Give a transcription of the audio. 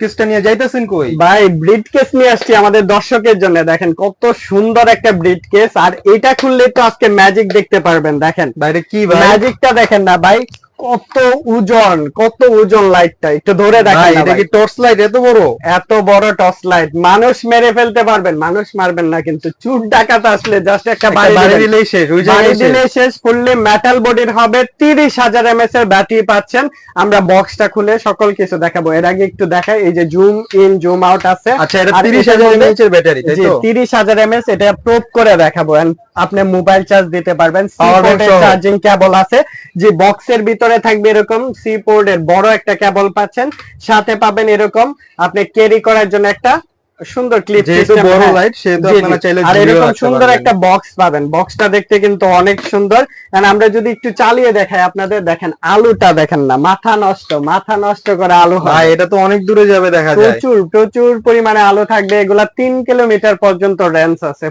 কেসটা নিয়ে যাইতেছেন কই? ভাই ব্রিড কেস নিয়ে আসছি আমাদের দর্শকের জন্য। দেখেন কত সুন্দর একটা ব্রিড কেস আর এটা খুললে তো আজকে ম্যাজিক দেখতে পারবেন দেখেন। বাইরে কি ভাই? ম্যাজিকটা দেখেন না ভাই। কত ওজন কত ওজন লাইটটা একটু ধরে না এটা কি টর্চ লাইট এত বড়? এত বড় টর্চ লাইট মানুষ মেরে ফেলতে পারবেন মানুষ মারবেন না কিন্তু চুর ডাকাত আসলে জাস্ট একটা বাড়ি দিলেই। দিলেই শেষ বাড়ি জায়গায় দিলে শেষ। ফুললি মেটাল বডির হবে তিরিশ হাজার এমএস এর ব্যাটারি পাচ্ছেন। আমরা বক্সটা খুলে সকল কিছু দেখাবো। এর আগে একটু দেখাই এই যে জুম ইন জুম আউট আছে। আচ্ছা এটা তিরিশ হাজার এমএএইচ এর ব্যাটারি তাই তো? তিরিশ হাজার এমএস এটা প্রুভ করে দেখাবো। আপনি মোবাইল চার্জ দিতে পারবেন। সি পোর্টের চার্জিং কেবল আছে। যে বক্সের ভিতরে থাকবে এরকম সি পোর্টের বড় একটা কেবল পাচ্ছেন সাথে পাবেন এরকম আপনি ক্যারি করার জন্য একটা সুন্দর ক্লিপ যেহেতু বড় লাইট সেহেতু আপনারা চাইলে আর এরকম সুন্দর একটা বক্স পাবেন। বক্সটা দেখতে কিন্তু অনেক সুন্দর। And আমরা যদি একটু চালিয়ে দেখাই আপনাদের দেখেন আলুটা দেখেন না মাথা নষ্ট মাথা নষ্ট করে আলু হয়। ভাই এটা তো অনেক দূরে যাবে দেখা যায়। প্রচুর প্রচুর পরিমাণে আলু থাকবে। এগুলা তিন কিলোমিটার পর্যন্ত রেঞ্জ আছে।